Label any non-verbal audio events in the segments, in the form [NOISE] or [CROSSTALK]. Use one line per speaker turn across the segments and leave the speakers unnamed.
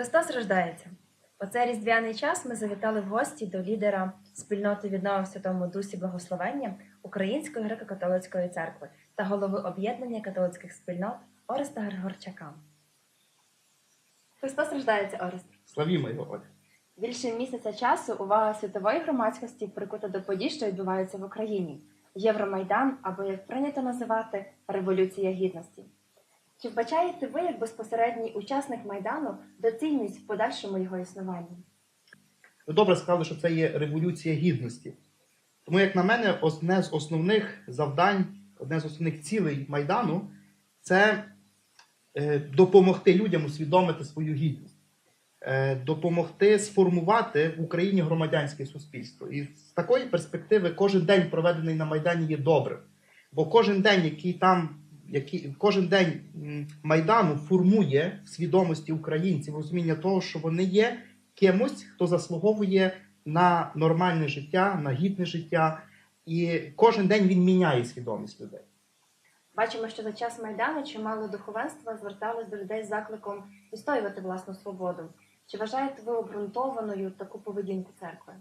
Христос рождається. У цей різдвяний час ми завітали в гості до лідера спільноти віднови в Святому Дусі Благословення Української греко-католицької церкви та голови об'єднання католицьких спільнот Ореста Григорчака. Христос рождається, Орест.
Славімо його, Оля.
Більше місяця часу увага світової громадськості прикута до подій, що відбуваються в Україні. Євромайдан, або як прийнято називати Революція Гідності. Чи вбачаєте ви, як безпосередній учасник Майдану, доцільність в подальшому його існуванні?
Ви добре сказали, що це є революція гідності. Тому, як на мене, одне з основних завдань, одне з основних цілей Майдану це е, допомогти людям усвідомити свою гідність, е, допомогти сформувати в Україні громадянське суспільство. І з такої перспективи кожен день, проведений на Майдані, є добрим. Бо кожен день, який там, який, кожен день Майдану формує в свідомості українців розуміння того, що вони є кимось, хто заслуговує на нормальне життя, на гідне життя, і кожен день він міняє свідомість людей.
Бачимо, що за час Майдану чимало духовенства зверталось до людей з закликом відстоювати власну свободу. Чи вважаєте ви обґрунтованою таку поведінку церкви?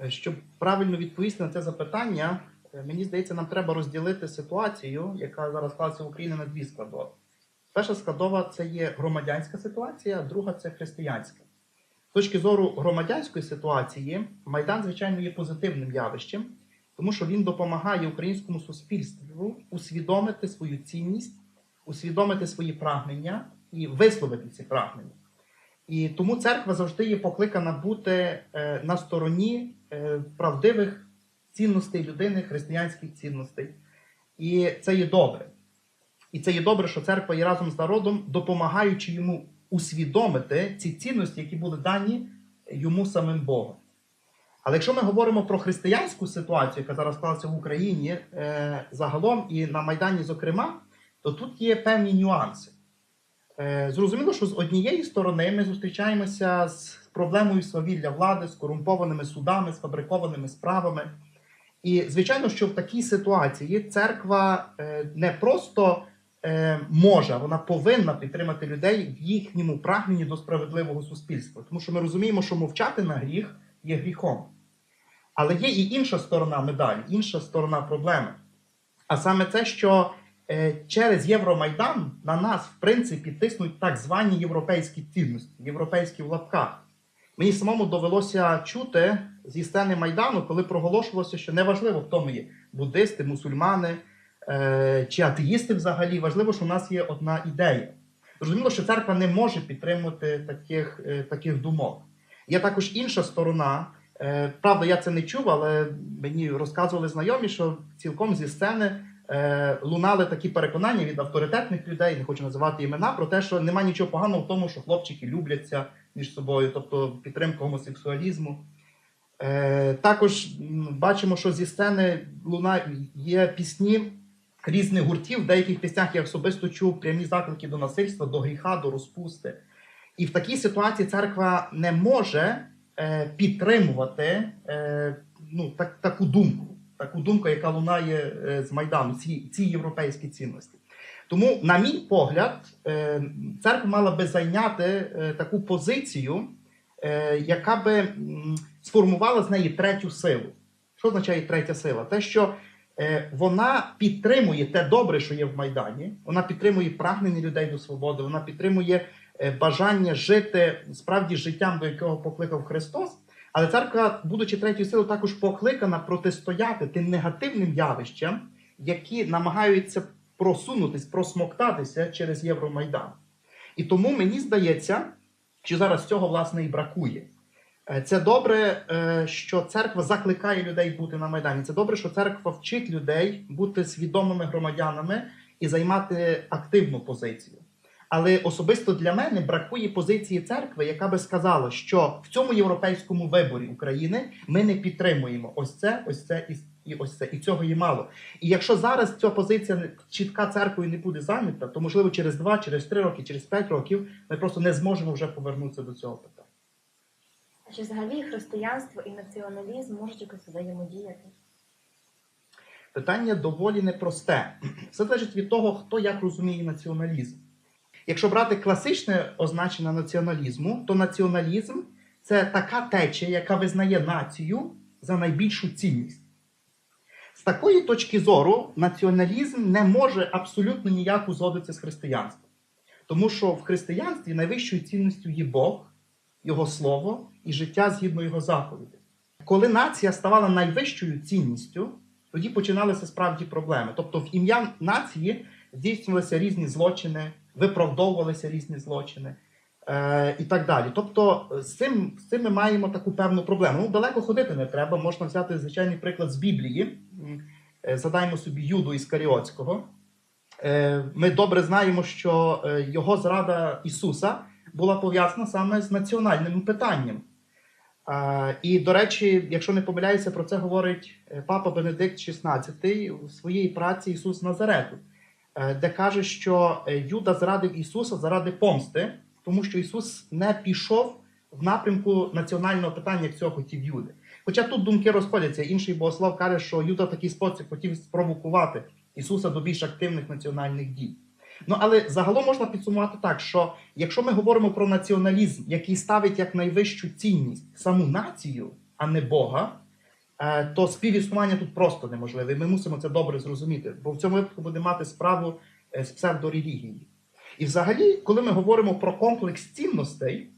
Е, Щоб правильно відповісти на це запитання, мені здається, нам треба розділити ситуацію, яка зараз склалася в Україні на дві складові. Перша складова це є громадянська ситуація, друга це християнська. З точки зору громадянської ситуації, Майдан, звичайно, є позитивним явищем, тому що він допомагає українському суспільству усвідомити свою цінність, усвідомити свої прагнення і висловити ці прагнення. І тому церква завжди є покликана бути е, на стороні е, правдивих цінностей людини, християнських цінностей. І це є добре. І це є добре, що церква є разом з народом, допомагаючи йому усвідомити ці цінності, які були дані йому самим Богом. Але якщо ми говоримо про християнську ситуацію, яка зараз склалася в Україні е, загалом і на Майдані, зокрема, то тут є певні нюанси. Е, Зрозуміло, що з однієї сторони ми зустрічаємося з проблемою свавілля влади, з корумпованими судами, з фабрикованими справами. І, звичайно, що в такій ситуації церква е, не просто е, може, вона повинна підтримати людей в їхньому прагненні до справедливого суспільства. Тому що ми розуміємо, що мовчати на гріх є гріхом. Але є і інша сторона медалі, інша сторона проблеми. А саме це, що е, через Євромайдан на нас, в принципі, тиснуть так звані європейські цінності, європейські в лапках. Мені самому довелося чути зі сцени Майдану, коли проголошувалося, що неважливо, хто ми є буддисти, мусульмани е, чи атеїсти взагалі, важливо, що у нас є одна ідея. Зрозуміло, що церква не може підтримувати таких, е, таких думок. Є також інша сторона. Е, Правда, я це не чув, але мені розказували знайомі, що цілком зі сцени е, лунали такі переконання від авторитетних людей, не хочу називати імена, про те, що немає нічого поганого в тому, що хлопчики любляться між собою, тобто підтримка гомосексуалізму. Е, також бачимо, що зі сцени луна є пісні різних гуртів. В деяких піснях я особисто чув прямі заклики до насильства, до гріха, до розпусти. І в такій ситуації церква не може е, підтримувати е, ну, так, таку думку, таку думку, яка лунає е, з Майдану, ці, ці європейські цінності. Тому, на мій погляд, е, церква мала би зайняти е, таку позицію, е, яка би сформувала з неї третю силу. Що означає третя сила? Те, що вона підтримує те добре, що є в Майдані, вона підтримує прагнення людей до свободи, вона підтримує бажання жити справді життям, до якого покликав Христос. Але церква, будучи третьою силою, також покликана протистояти тим негативним явищам, які намагаються просунутись, просмоктатися через Євромайдан. І тому мені здається, що зараз цього власне і бракує. Е, Це добре, е, що церква закликає людей бути на Майдані. Це добре, що церква вчить людей бути свідомими громадянами і займати активну позицію. Але особисто для мене бракує позиції церкви, яка би сказала, що в цьому європейському виборі України ми не підтримуємо ось це, ось це і, і ось це. І цього є мало. І якщо зараз ця позиція чітка церквою не буде зайнята, то можливо через два, через три роки, через п'ять років ми просто не зможемо вже повернутися до цього питання.
А чи взагалі християнство і націоналізм можуть якось взаємодіяти?
Питання доволі непросте. [CLEARS THROAT] Все залежить від того, хто як розуміє націоналізм. Якщо брати класичне означення націоналізму, то націоналізм це така течія, яка визнає націю за найбільшу цінність. З такої точки зору, націоналізм не може абсолютно ніяк узгодитися з християнством. Тому що в християнстві найвищою цінністю є Бог, Його Слово і життя згідно Його заповідей. Коли нація ставала найвищою цінністю, тоді починалися справді проблеми. Тобто, в ім'я нації здійснювалися різні злочини, виправдовувалися різні злочини і так далі. Тобто, з цим, з цим ми маємо таку певну проблему. Ну, далеко ходити не треба. Можна взяти звичайний приклад з Біблії. Е, собі Юду Іскаріотського. Е, Ми добре знаємо, що е, його зрада Ісуса була пов'язана саме з національним питанням. І, до речі, якщо не помиляюся, про це говорить е, папа Бенедикт XVI у своїй праці Ісус Назарету, е, де каже, що е, Юда зрадив Ісуса заради помсти, тому що Ісус не пішов в напрямку національного питання, як цього хотів Юди. Хоча тут думки розходяться. Інший богослов каже, що Юда в такий спосіб хотів спровокувати Ісуса до більш активних національних дій. Ну але загалом можна підсумувати так, що якщо ми говоримо про націоналізм, який ставить як найвищу цінність саму націю, а не Бога, е, то співіснування тут просто неможливе. Ми мусимо це добре зрозуміти, бо в цьому випадку буде мати справу е, з псевдорелігією. І взагалі, коли ми говоримо про комплекс цінностей,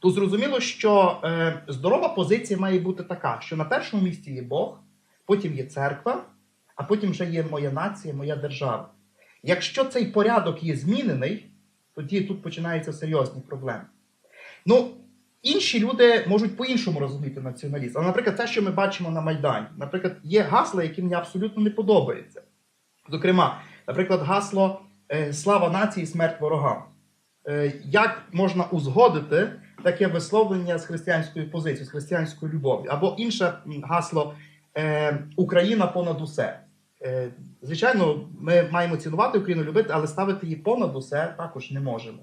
то зрозуміло, що е, здорова позиція має бути така, що на першому місці є Бог, потім є церква, а потім вже є моя нація, моя держава. Якщо цей порядок є змінений, тоді тут починаються серйозні проблеми. Ну, інші люди можуть по-іншому розуміти націоналізм. Але, наприклад, те, що ми бачимо на Майдані, наприклад, є гасла, які мені абсолютно не подобаються. Зокрема, наприклад, гасло Слава нації, смерть ворогам. Е, Як можна узгодити таке висловлення з християнською позицією, з християнською любов'ю? Або інше гасло е, Україна понад усе. Е, Звичайно, ми маємо цінувати Україну, любити, але ставити її понад усе також не можемо.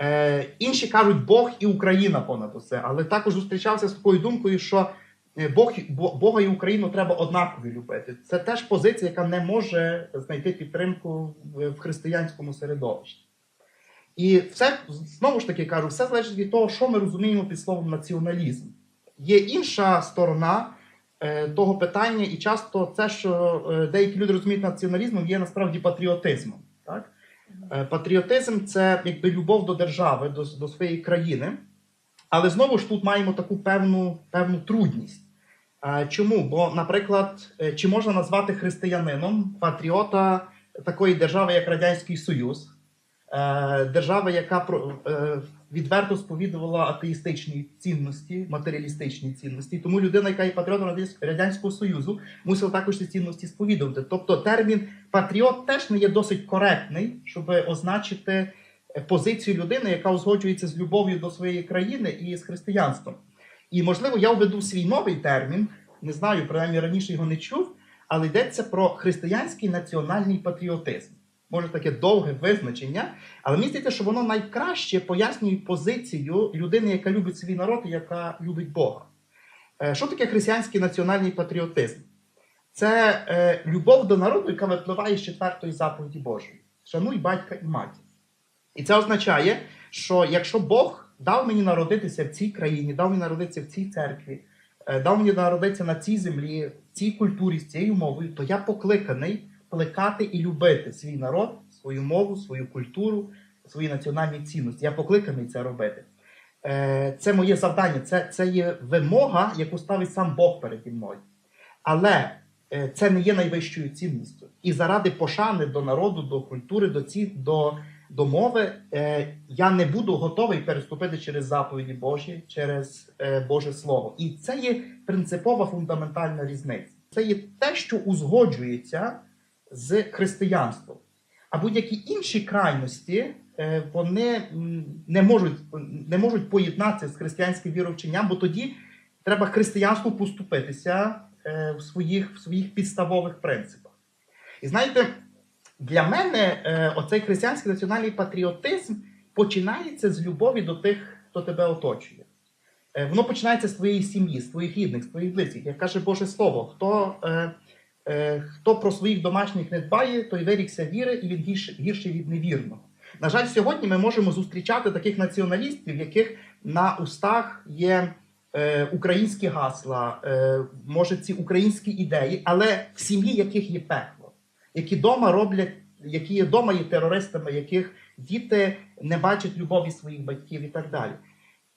Е, інші кажуть Бог і Україна понад усе, але також зустрічався з такою думкою, що е, Бог, Бога і Україну треба однаково любити. Це теж позиція, яка не може знайти підтримку в християнському середовищі. І все знову ж таки кажу, все залежить від того, що ми розуміємо під словом націоналізм. Є інша сторона е, того питання, і часто це, що е, деякі люди розуміють націоналізмом, є насправді патріотизмом. Так? Е, Патріотизм це якби любов до держави, до, до своєї країни. Але знову ж тут маємо таку певну, певну трудність. Чому? Бо, наприклад, е, чи можна назвати християнином патріота такої держави, як Радянський Союз, е, держави, яка е, відверто сповідувала атеїстичні цінності, матеріалістичні цінності. Тому людина, яка є патріотом Радянського Союзу, мусила також ці цінності сповідувати. Тобто термін патріот теж не є досить коректний, щоб означити позицію людини, яка узгоджується з любов'ю до своєї країни і з християнством. І можливо, я введу свій новий термін, не знаю, принаймні раніше його не чув, але йдеться про християнський національний патріотизм. Може таке довге визначення, але мені здається, що воно найкраще пояснює позицію людини, яка любить свій народ і яка любить Бога. Е, Що таке християнський національний патріотизм? Це е, любов до народу, яка випливає з четвертої заповіді Божої. Шануй батька і матір. І це означає, що якщо Бог дав мені народитися в цій країні, дав мені народитися в цій церкві, е, дав мені народитися на цій землі, в цій культурі, з цією мовою, то я покликаний плекати і любити свій народ, свою мову, свою культуру, свої національні цінності. Я покликаний це робити. Е, Це моє завдання, це, це є вимога, яку ставить сам Бог переді мною. Але е, це не є найвищою цінністю. І заради пошани до народу, до культури, до ці, до мови, е, я не буду готовий переступити через заповіді Божі, через е, Боже Слово. І це є принципова фундаментальна різниця. Це є те, що узгоджується з християнством. А будь-які інші крайності е, вони не можуть, не можуть поєднатися з християнським віровченням, бо тоді треба християнству поступитися в своїх, в своїх підставових принципах. І знаєте, для мене е, оцей християнський національний патріотизм починається з любові до тих, хто тебе оточує. Е, Воно починається з твоєї сім'ї, з твоїх рідних, з твоїх близьких. Як каже Боже Слово, хто, е, е, хто про своїх домашніх не дбає, той вирікся віри, і він гірший, від невірного. На жаль, сьогодні ми можемо зустрічати таких націоналістів, яких на устах є е, українські гасла, е, може ці українські ідеї, але в сім'ї яких є пекло, які дома роблять, які є дома є терористами, яких діти не бачать любові своїх батьків і так далі.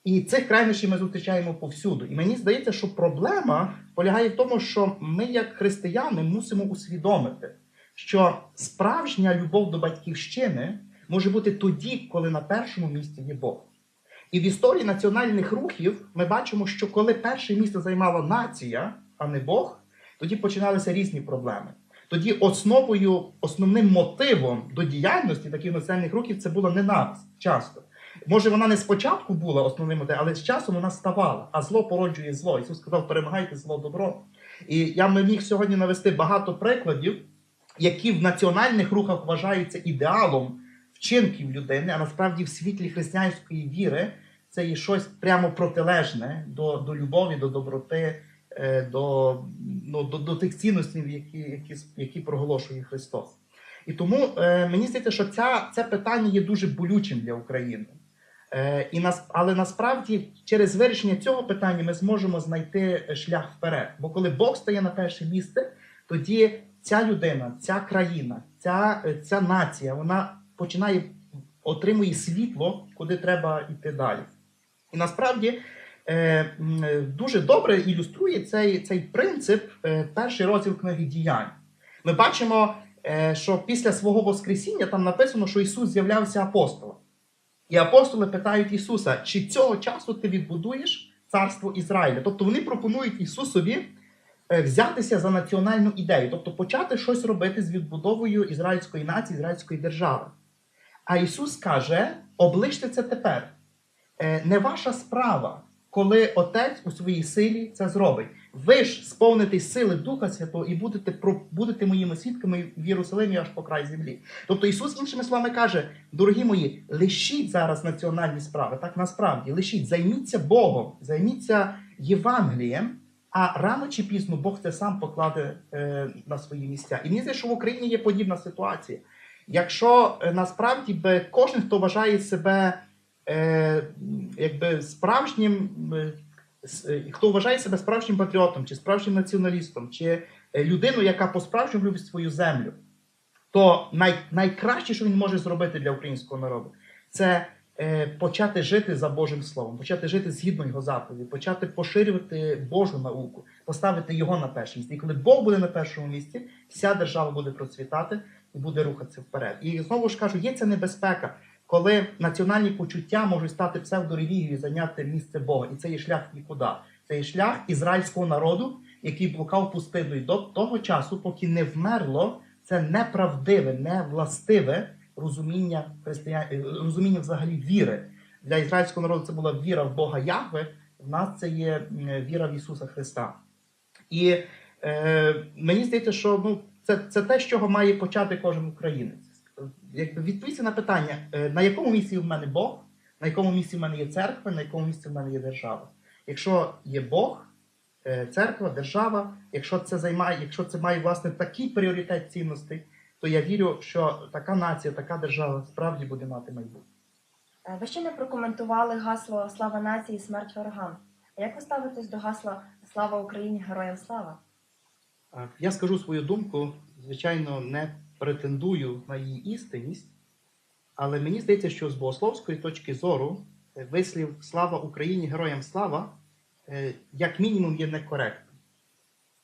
І цих крайнощів ми зустрічаємо повсюду. І мені здається, що проблема полягає в тому, що ми, як християни, мусимо усвідомити, що справжня любов до батьківщини може бути тоді, коли на першому місці є Бог. І в історії національних рухів ми бачимо, що коли перше місце займала нація, а не Бог, тоді починалися різні проблеми. Тоді основою, основним мотивом до діяльності таких національних рухів це була ненависть часто. Може, вона не спочатку була основним мотивом, але з часом вона ставала, а зло породжує зло. Ісус сказав, перемагайте зло добро. І я міг сьогодні навести багато прикладів, які в національних рухах вважаються ідеалом вчинків людини, а насправді в світлі християнської віри це є щось прямо протилежне до, до любові, до доброти, до, ну, до, до тих цінностей, які, які, які проголошує Христос. І тому е, мені здається, що ця, це питання є дуже болючим для України. Е, і нас, але насправді через вирішення цього питання ми зможемо знайти шлях вперед. Бо коли Бог стає на перше місце, тоді ця людина, ця країна, ця, е, ця нація, вона починає отримує світло, куди треба йти далі. І насправді е, е, дуже добре ілюструє цей, цей принцип е, перший розділ книги діянь. Ми бачимо, е, що після свого Воскресіння там написано, що Ісус з'являвся апостолом. І апостоли питають Ісуса, чи цього часу ти відбудуєш царство Ізраїля? Тобто вони пропонують Ісусові е, взятися за національну ідею, тобто почати щось робити з відбудовою ізраїльської нації, ізраїльської держави. А Ісус каже: обличте це тепер. Е, Не ваша справа, коли Отець у своїй силі це зробить. Ви ж сповнитесь сили Духа Святого і будете, будете моїми свідками в Єрусалимі аж по край землі. Тобто Ісус, іншими словами, каже: дорогі мої, лишіть зараз національні справи. Так насправді лишіть, займіться Богом, займіться Євангелієм, а рано чи пізно Бог це сам покладе е, на свої місця. І мені здається, що в Україні є подібна ситуація. Якщо е, насправді би кожен, хто вважає себе якби справжнім, е, е, хто вважає себе справжнім патріотом, чи справжнім націоналістом, чи е, людиною, яка по-справжньому любить свою землю, то най, найкраще, що він може зробити для українського народу, це е, почати жити за Божим Словом, почати жити згідно його заповіді, почати поширювати Божу науку, поставити його на перше місце. І коли Бог буде на першому місці, вся держава буде процвітати і буде рухатися вперед. І знову ж кажу, є ця небезпека, коли національні почуття можуть стати псевдорелігією зайняти місце Бога. І це є шлях нікуди. Це є шлях ізраїльського народу, який блукав пустиною до того часу, поки не вмерло це неправдиве, невластиве розуміння християн... е, розуміння взагалі віри. Для ізраїльського народу це була віра в Бога Яхве, в нас це є віра в Ісуса Христа. І е, мені здається, що ну, це, це те, з чого має почати кожен українець. Якби відповісти на питання, е, на якому місці в мене Бог, на якому місці в мене є церква, на якому місці в мене є держава. Якщо є Бог, е, церква, держава, якщо це займає, якщо це має власне такий пріоритет цінностей, то я вірю, що така нація, така держава справді буде мати майбутнє.
Е, Ви ще не прокоментували гасло Слава нації, смерть ворогам. А як ви ставитесь до гасла Слава Україні, героям слава?
Я скажу свою думку, звичайно, не претендую на її істинність, але мені здається, що з богословської точки зору е, вислів Слава Україні, героям слава, е, як мінімум, є некоректним.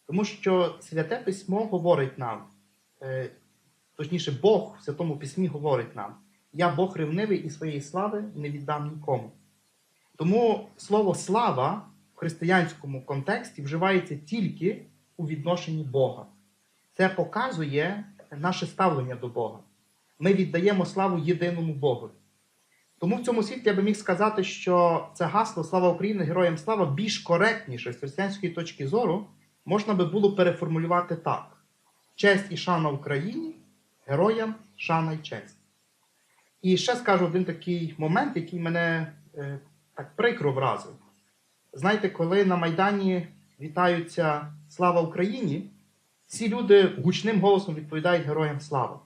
Тому що Святе Письмо говорить нам, е, точніше, Бог в Святому Письмі говорить нам: Я Бог ревнивий і своєї слави не віддам нікому. Тому слово слава в християнському контексті вживається тільки у відношенні Бога. Це показує наше ставлення до Бога. Ми віддаємо славу єдиному Богу. Тому в цьому світі я би міг сказати, що це гасло Слава Україні, героям слава більш коректніше з християнської точки зору можна би було переформулювати так: честь і шана Україні, героям шана і честь. І ще скажу один такий момент, який мене е, так прикро вразив. Знаєте, коли на Майдані вітаються Слава Україні, всі люди гучним голосом відповідають героям слава.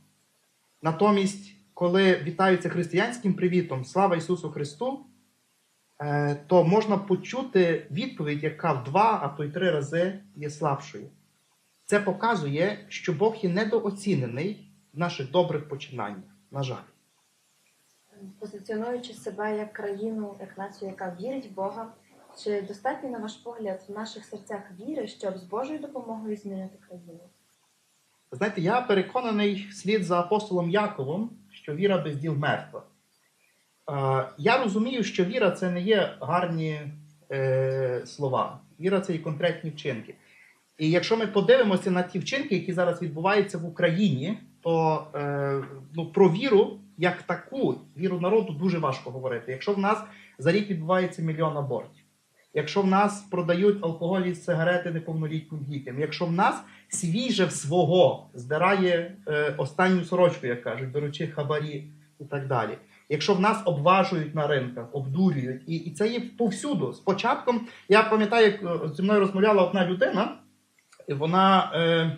Натомість коли вітаються християнським привітом Слава Ісусу Христу, е, то можна почути відповідь, яка в два, а то й три рази є слабшою. Це показує, що Бог є недооцінений в наших добрих починаннях. На жаль.
Позиціонуючи себе як країну, як націю, яка вірить в Бога, чи достатньо, на ваш погляд, в наших серцях віри, щоб з Божою допомогою змінити країну?
Знаєте, я переконаний слід за апостолом Яковом, що віра без діл мертва. Е, Я розумію, що віра це не є гарні е, слова. Віра це і конкретні вчинки. І якщо ми подивимося на ті вчинки, які зараз відбуваються в Україні, то е, ну, про віру як таку, віру народу дуже важко говорити. Якщо в нас за рік відбувається мільйон абортів, якщо в нас продають алкоголь і сигарети неповнолітнім дітям, якщо в нас свіже в свого здирає е, останню сорочку, як кажуть, беручи хабарі і так далі. Якщо в нас обважують на ринках, обдурюють, і, і це є повсюду. З початком, я пам'ятаю, як е, зі мною розмовляла одна людина, і вона, е,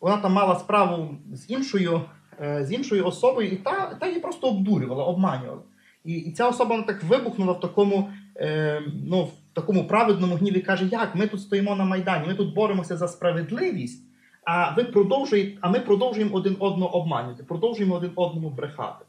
вона там мала справу з іншою, е, з іншою особою, і та, та її просто обдурювала, обманювала. І, і ця особа так вибухнула в такому, е, ну, в такому праведному гніві, каже: як ми тут стоїмо на Майдані, ми тут боремося за справедливість, а ви продовжуєте, а ми продовжуємо один одного обманювати, продовжуємо один одному брехати.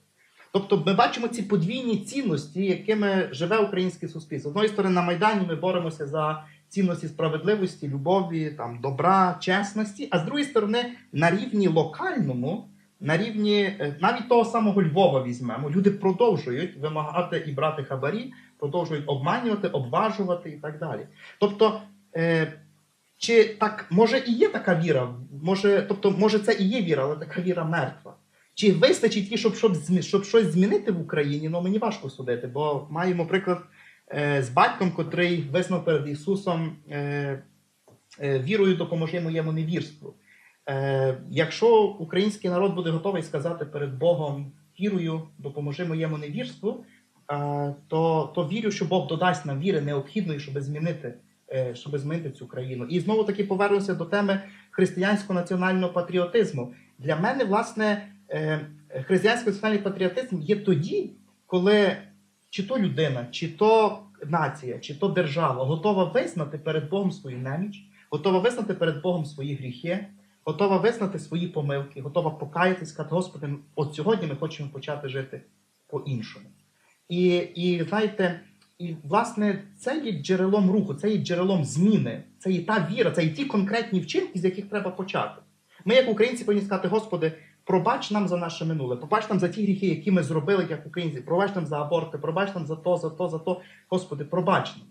Тобто ми бачимо ці подвійні цінності, якими живе українське суспільство. З одної сторони, на Майдані ми боремося за цінності справедливості, любові, там, добра, чесності, а з другої сторони, на рівні локальному, на рівні е, навіть того самого Львова візьмемо, люди продовжують вимагати і брати хабарі, продовжують обманювати, обважувати і так далі. Тобто, е, чи так може і є така віра? Може, тобто, може, це і є віра, але така віра мертва. Чи вистачить її, щоб, щоб, щоб щось змінити в Україні? Ну мені важко судити, бо маємо приклад е, з батьком, котрий визнав перед Ісусом е, е, вірою допоможи моєму невірству. Е, якщо український народ буде готовий сказати перед Богом вірою, допоможи моєму невірству, то, то вірю, що Бог додасть нам віри необхідної, щоб змінити, е, щоб змінити цю країну. І знову таки повернуся до теми християнського національного патріотизму. Для мене, власне, е, християнський національний патріотизм є тоді, коли чи то людина, чи то нація, чи то держава готова визнати перед Богом свою неміч, готова визнати перед Богом свої гріхи, готова визнати свої помилки, готова покаятися, сказати, Господи, от сьогодні ми хочемо почати жити по-іншому. І, і знаєте, і власне це є джерелом руху, це є джерелом зміни, це є та віра, це є ті конкретні вчинки, з яких треба почати. Ми, як українці, повинні сказати, Господи, пробач нам за наше минуле, пробач нам за ті гріхи, які ми зробили як українці, пробач нам за аборти, пробач нам за то, за то, за то. Господи, пробач нам.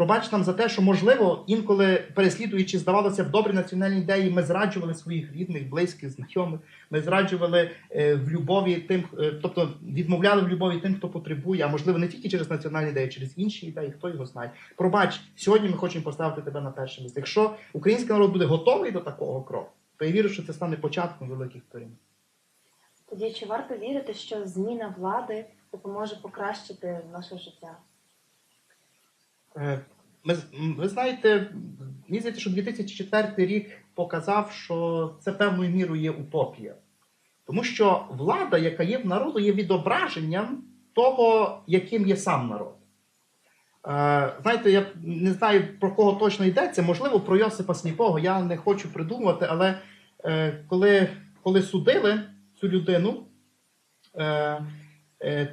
Пробач нам за те, що, можливо, інколи переслідуючи, здавалося б, добрі національні ідеї, ми зраджували своїх рідних, близьких, знайомих, ми зраджували е, в любові тим, е, тобто відмовляли в любові тим, хто потребує, а можливо не тільки через національні ідеї, через інші ідеї, хто його знає. Пробач, сьогодні ми хочемо поставити тебе на перше місце. Якщо український народ буде готовий до такого кроку, то я вірю, що це стане початком великих перемін.
Тоді чи варто вірити, що зміна влади допоможе покращити наше життя?
Е, Ми, ви знаєте, мені здається, що 2004 рік показав, що це певною мірою є утопія. Тому що влада, яка є в народу, є відображенням того, яким є сам народ. Е, знаєте, я не знаю про кого точно йдеться, можливо, про Йосипа Сліпого. Я не хочу придумувати, але е, коли, коли судили цю людину,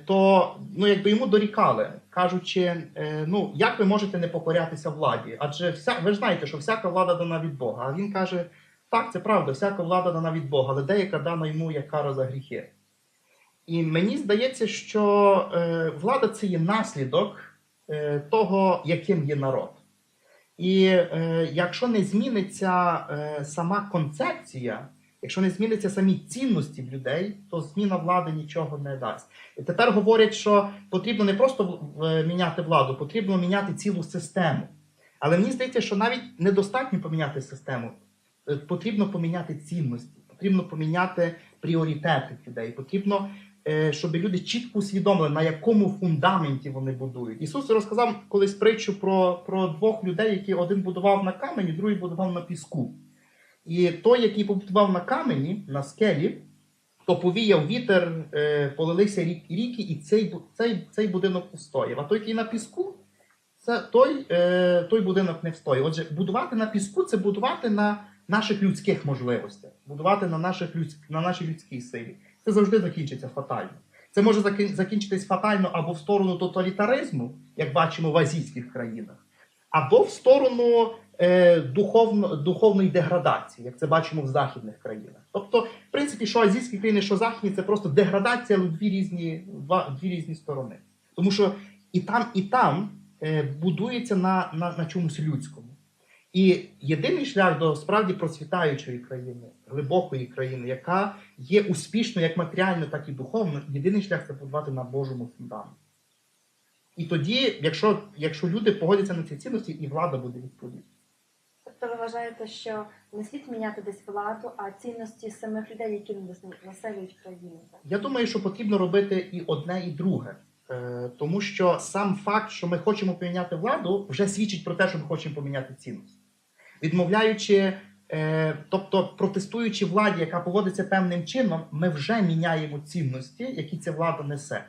то ну, якби йому дорікали, кажучи, е, ну як ви можете не покорятися владі? Адже вся, ви ж знаєте, що всяка влада дана від Бога. А він каже: так, це правда, всяка влада дана від Бога, але деяка дана йому як кара за гріхи. І мені здається, що е, влада це є наслідок е, того, яким є народ. І е, якщо не зміниться е, сама концепція, якщо не зміниться самі цінності в людей, то зміна влади нічого не дасть. І тепер говорять, що потрібно не просто в- міняти владу, потрібно міняти цілу систему. Але мені здається, що навіть недостатньо поміняти систему. Е, Потрібно поміняти цінності, потрібно поміняти пріоритети людей. Потрібно, е, щоб люди чітко усвідомили, на якому фундаменті вони будують. Ісус розказав колись притчу про, про двох людей, які один будував на камені, другий будував на піску. І той, який побудував на камені, на скелі, то повіяв вітер, е, полилися рік, ріки, і цей, цей, цей будинок встояв. А той, який на піску, це той, е, той будинок не встоїть. Отже, будувати на піску це будувати на наших людських можливостях, будувати на, наших людсь... на нашій людській силі. Це завжди закінчиться фатально. Це може закінчитись фатально або в сторону тоталітаризму, як бачимо в азійських країнах, або в сторону духовно, духовної деградації, як це бачимо в західних країнах. Тобто, в принципі, що азійські країни, що західні, це просто деградація в дві різні, дві різні сторони. Тому що і там, і там е, будується на, на, на чомусь людському. І єдиний шлях до справді процвітаючої країни, глибокої країни, яка є успішною як матеріально, так і духовно, єдиний шлях це будувати на Божому фундаменті. І тоді, якщо, якщо люди погодяться на ці цінності, і влада буде відповідна.
Тобто ви вважаєте, що не слід міняти десь владу, а цінності самих людей, які населюють країну.
Я думаю, що потрібно робити і одне, і друге. Е, тому що сам факт, що ми хочемо поміняти владу, вже свідчить про те, що ми хочемо поміняти цінності. Відмовляючи, е, тобто протестуючи владі, яка поводиться певним чином, ми вже міняємо цінності, які ця влада несе.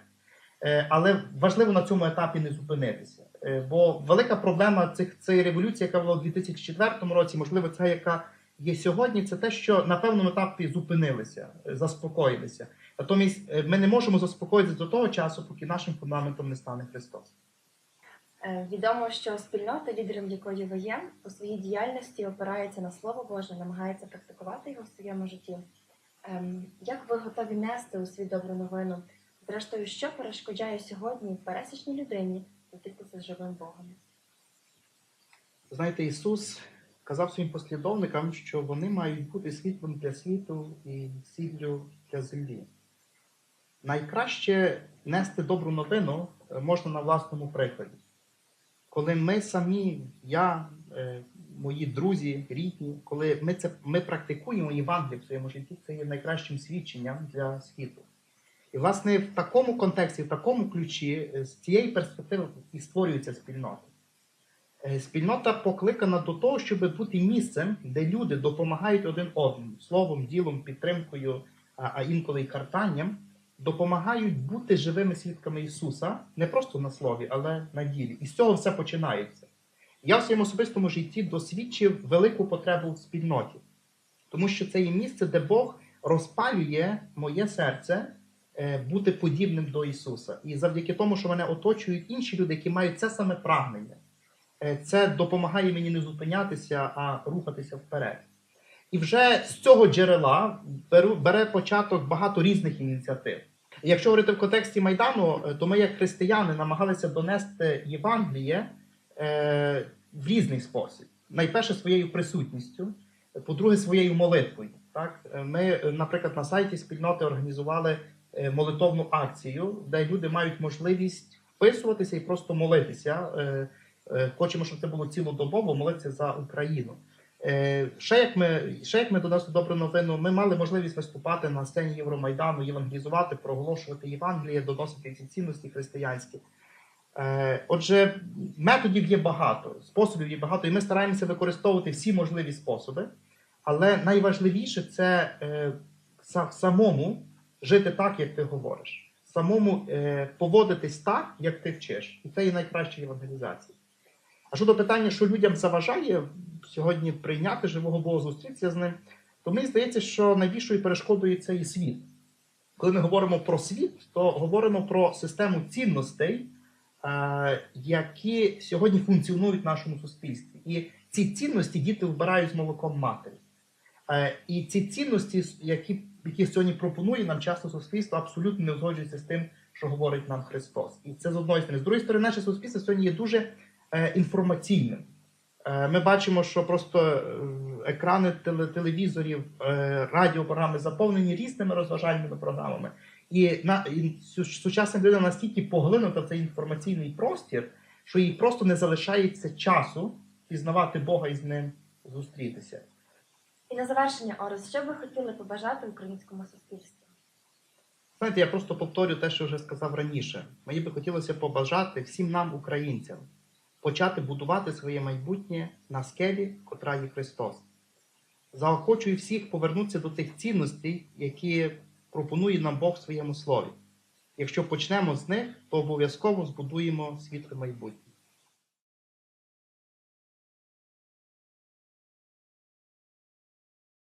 Е, але важливо на цьому етапі не зупинитися. Е, бо велика проблема цих цієї революції, яка була у 2004 році, можливо, це яка є сьогодні, це те, що на певному етапі зупинилися, е, заспокоїлися. Натомість е, ми не можемо заспокоїтися до того часу, поки нашим фундаментом не стане Христос.
Відомо, що спільнота, лідером якої ви є, у своїй діяльності опирається на Слово Боже, намагається практикувати його в своєму житті. Ем, Як ви готові нести у світ добру новину? Зрештою, що перешкоджає сьогодні пересічній людині зустрітися з живим Богом?
Знаєте, Ісус казав своїм послідовникам, що вони мають бути світлом для світу і сіллю для землі. Найкраще нести добру новину е, можна на власному прикладі. Коли ми самі, я, е, мої друзі, рідні, коли ми це ми практикуємо Євангеліє в своєму житті, це є найкращим свідченням для світу. І, власне, в такому контексті, в такому ключі, е, з цієї перспективи і створюється спільнота. Е, Спільнота покликана до того, щоб бути місцем, де люди допомагають один одному словом, ділом, підтримкою, а інколи й картанням, допомагають бути живими свідками Ісуса не просто на слові, але на ділі. І з цього все починається. Я в своєму особистому житті досвідчив велику потребу в спільноті, тому що це є місце, де Бог розпалює моє серце бути подібним до Ісуса. І завдяки тому, що мене оточують інші люди, які мають це саме прагнення. Е, Це допомагає мені не зупинятися, а рухатися вперед. І вже з цього джерела бере початок багато різних ініціатив. Якщо говорити в контексті Майдану, е, то ми, як християни, намагалися донести Євангеліє е, в різний спосіб. Найперше своєю присутністю, по-друге, своєю молитвою. Так? Е, Ми, е, наприклад, на сайті спільноти організували е, молитовну акцію, де люди мають можливість вписуватися і просто молитися. Е, Е, Хочемо, щоб це було цілодобово, молитися за Україну. Е, Ще як ми ще як ми донесли добру новину, ми мали можливість виступати на сцені Євромайдану, євангелізувати, проголошувати Євангеліє, доносити ці цінності християнські. Е, Отже, методів є багато, способів є багато, і ми стараємося використовувати всі можливі способи. Але найважливіше це е, самому жити так, як ти говориш, самому е, поводитись так, як ти вчиш. І це є найкраща євангелізація. А щодо питання, що людям заважає сьогодні прийняти живого Бога, зустрітися з ним, то мені здається, що найбільшою перешкодою це і світ. Коли ми говоримо про світ, то говоримо про систему цінностей, е, які сьогодні функціонують в нашому суспільстві. І ці цінності діти вбирають з молоком матері. Е, І ці цінності, які, які сьогодні пропонує нам часто суспільство, абсолютно не узгоджуються з тим, що говорить нам Христос. І це з одної сторони. З другої сторони, наше суспільство сьогодні є дуже е, інформаційним. Е, Ми бачимо, що просто е, екрани теле- телевізорів, радіопрограми заповнені різними розважальними програмами. І, на, і сучасна людина настільки поглинута в цей інформаційний простір, що їй просто не залишається часу пізнавати Бога і з ним зустрітися.
І на завершення, Орес, що б ви хотіли побажати українському суспільству?
Знаєте, я просто повторю те, що вже сказав раніше. Мені би хотілося побажати всім нам, українцям, почати будувати своє майбутнє на скелі, котра є Христос. Заохочую всіх повернутися до тих цінностей, які пропонує нам Бог в своєму слові. Якщо почнемо з них, то обов'язково збудуємо світле майбутнє.